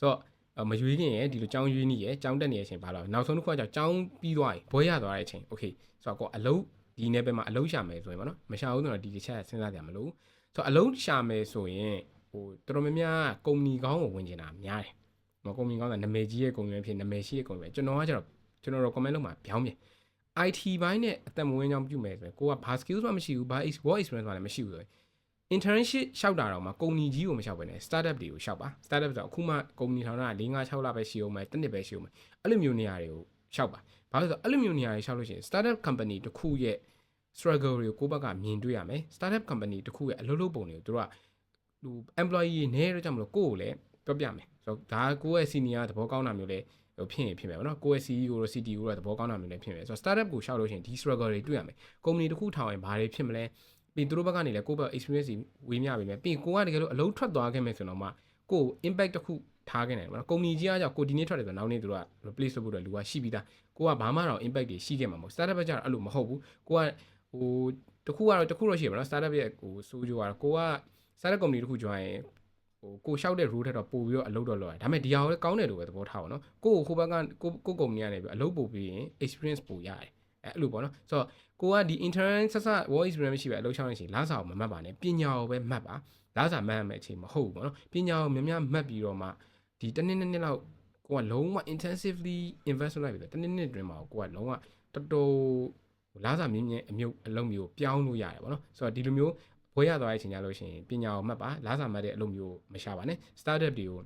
ဆိုတော့မရွေးခင်ရယ်ဒီလိုចောင်းရွေးနေရယ်ចောင်းတက်နေရတဲ့အချိန်ဘာလို့နောက်ဆုံးတစ်ခုကကြောင့်ចောင်းပြီးသွားပြီဘွဲရသွားတဲ့အချိန်โอเคဆိုတော့ကိုအလုံးဒီနယ်ပယ်မှာအလုံးရှာမယ်ဆိုရင်ဗောနော်မရှာဘူးဆိုတော့ဒီတစ်ချက်စဉ်းစားကြမလို့ဆိုတော့အလုံးရှာမယ်ဆိုရင်ဟိုတော်တော်များများကုမ္ပဏီကောင်းကိုဝင်ကျင်တာများတယ်မကုမ္ပဏီကောင်းကနာမည်ကြီးရဲ့ကုမ္ပဏီဖြစ်နာမည်ရှိရဲ့ကုမ္ပဏီကျွန်တော်ကကျတော့ကျွန်တော် recommend လုပ်မှာပြောင်းပြန် IT ဘိုင်းနဲ့အသက်မွေးကြောင်းပြုမယ်ဆိုရင်ကိုကဘာ skills မှမရှိဘူးဘာ work experience မှလည်းမရှိဘူးဆိုရင် internship ရှောက်တာတော့မှကုမ္ပဏီကြီးကိုမရှောက်ပဲနဲ့ startup တွေကိုရှောက်ပါ startup ဆိုတော့အခုမှကုမ္ပဏီထောင်တာ4 5 6လပဲရှိအောင်မယ်တစ်နှစ်ပဲရှိအောင်မယ်အဲ့လိုမျိုးနေရာတွေကိုရှောက်ပါဘာလို့လဲဆိုတော့အဲ့လိုမျိုးနေရာတွေရှောက်လို့ရှိရင် startup company တစ်ခုရဲ့ struggle တွေကိုကိုယ့်ဘက်ကမြင်တွေ့ရမယ် startup company တစ်ခုရဲ့အလုပ်လုပ်ပုံတွေကိုတို့ကဟို employee နဲ့တော့ကြောင့်မလို့ကိုယ့်ကိုလည်းပြောပြမယ်ဆိုတော့ဒါကိုယ့်ရဲ့ senior သဘောကောင်းတာမျိုးလည်းဟိုဖြစ်ရင်ဖြစ်မယ်ပေါ့နော်ကိုယ့်ရဲ့ CEO တို့ CTO တို့သဘောကောင်းတာမျိုးလည်းဖြစ်မယ်ဆိုတော့ startup ကိုရှောက်လို့ရှိရင်ဒီ struggle တွေတွေ့ရမယ်ကုမ္ပဏီတစ်ခုထောင်ရင်ဘာတွေဖြစ်မလဲ ပြီးသူတို့ဘက်ကနေလည်းကိုယ့်ဘက် experience တွေဝေမျှပေးမယ်ပြီးကိုကတကယ်လို့အလုံးထွက်သွားခဲ့မယ်ဆိုတော့မှကိုယ် impact တစ်ခုထားခဲ့နိုင်တယ်ပေါ့နော်ကုမ္ပဏီကြီးကကြောင့်ကိုဒီနေ့ထွက်တယ်ဆိုတော့နောက်နေ့သူတို့က replace လုပ်ဖို့အတွက်လူကရှိပြီးသားကိုကဘာမှတော့ impact တွေရှိခဲ့မှာမဟုတ် startup ဘက်ကျတော့အဲ့လိုမဟုတ်ဘူးကိုကဟိုတခုကတော့တခုတော့ရှိရပါတော့ startup ရဲ့ဟိုဆိုးကြွားတော့ကိုက startup company တခု join ရင်ဟိုကိုရှောက်တဲ့ rule ထက်တော့ပို့ပြီးတော့အလုပ်တော့လုပ်ရတယ်ဒါပေမဲ့ဒီဟာကိုလည်းကောင်းတယ်လို့ပဲသဘောထားပါတော့ကိုကိုဟိုဘက်ကကိုကိုကုမ္ပဏီကနေပြီးအလုပ်ပို့ပြီးရင် experience ပို့ရတယ် အဲအဲ့လိုပေါ့နော်ဆိုတော့ကိုကဒီ intern ဆက်ဆက် work experience မရှိပဲအလုပ်ရှောက်နေချင်လာစာကိုမမှတ်ပါနဲ့ပညာကိုပဲမှတ်ပါလာစာမှတ်ရမယ့်အချိန်မဟုတ်ဘူးပေါ့နော်ပညာကိုများများမှတ်ပြီးတော့မှဒီတစ်နှစ်နှစ်နှစ်လောက်ကိုကလုံးဝ intensively invest လုပ်လိုက်ပြီဆိုတစ်နှစ်နှစ်တွင်မှာကိုကလုံးဝတော်တော်လာစာမြင့်မြင့်အမြုပ်အလုံးမျိုးပြောင်းလို့ရတယ်ပေါ့နော်ဆိုတော့ဒီလိုမျိုးဘွဲရသွားတဲ့အချိန်ကြလို့ရှိရင်ပညာကိုမှတ်ပါလာစာမှတ်တဲ့အလုပ်မျိုးမရှာပါနဲ့ startup တွေကို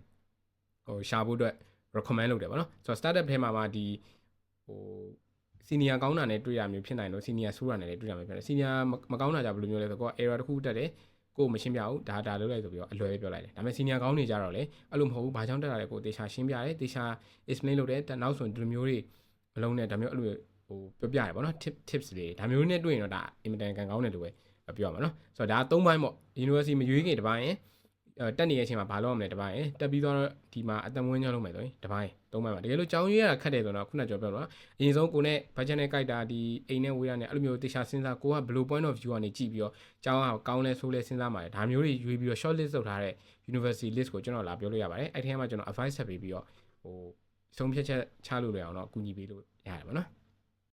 ဟိုရှာဖို့အတွက် recommend လုပ်တယ်ပေါ့နော်ဆိုတော့ startup ထဲမှာမှဒီဟို senior ကောင်းတာနဲ့တွေ့ရမျိုးဖြစ်နိုင်လို့ senior ဆိုးတာနဲ့လည်းတွေ့ရမျိုးဖြစ်တယ် senior မကောင်းတာကြဘယ်လိုမျိုးလဲဆိုတော့ကိုက error တစ်ခုတက်တယ်ကိုမရှင်းပြဘူးဒါဒါလုပ်လိုက်ဆိုပြီးတော့အလွယ်ပဲပြောလိုက်တယ်ဒါပေမဲ့ senior ကောင်းနေကြတော့လေအဲ့လိုမဟုတ်ဘူးဘာကြောင့်တက်တာလဲကိုတေချာရှင်းပြတယ်တေချာ explain လုပ်တယ်နောက်ဆိုဒီလိုမျိုးတွေမလုံးနဲ့ဒါမျိုးအဲ့လိုဟိုပြောပြရတယ်ပေါ့နော် tip tips တွေဒါမျိုးနဲ့တွေ့ရင်တော့ဒါ imitation ကန်ကောင်းတယ်လို့ပဲပြောရမှာနော်ဆိုတော့ဒါ၃ဘိုင်းပေါ့ university မရွေးခင်တစ်ပိုင်းရင်အဲ တက်နေတဲ့အချိန်မှာဘာလုပ်ရမလဲတစ်ပိုင်းရင်တက်ပြီးတော့ဒီမှာအတမွေးညောင်းလုပ်မယ်ဆိုရင်တစ်ပိုင်းသုံးပိုင်းပါတကယ်လို့ကြောင်းရွေးရတာခက်တယ်ဆိုတော့ခုနကပြောပြတော့အရင်ဆုံးကိုနဲ့ budget နဲ့ကြိုက်တာဒီအိမ်နဲ့ဝေးရနဲ့အဲ့လိုမျိုးတေချာစဉ်းစားကိုကဘယ်လို point of view ကနေကြည့်ပြီးတော့ကြောင်းအောင်ကောင်းလဲဆိုးလဲစဉ်းစားပါတယ်ဒါမျိုးတွေရွေးပြီးတော့ short list လုပ်ထားတဲ့ university list ကိုကျွန်တော်လာပြောလို့ရပါတယ်အဲ့ဒီထဲမှာကျွန်တော် advice ဆက်ပေးပြီးတော့ဟိုဆုံးဖြတ်ချက်ချလို့ရအောင်တော့အကူအညီပေးလို့ရတယ်ပါနော်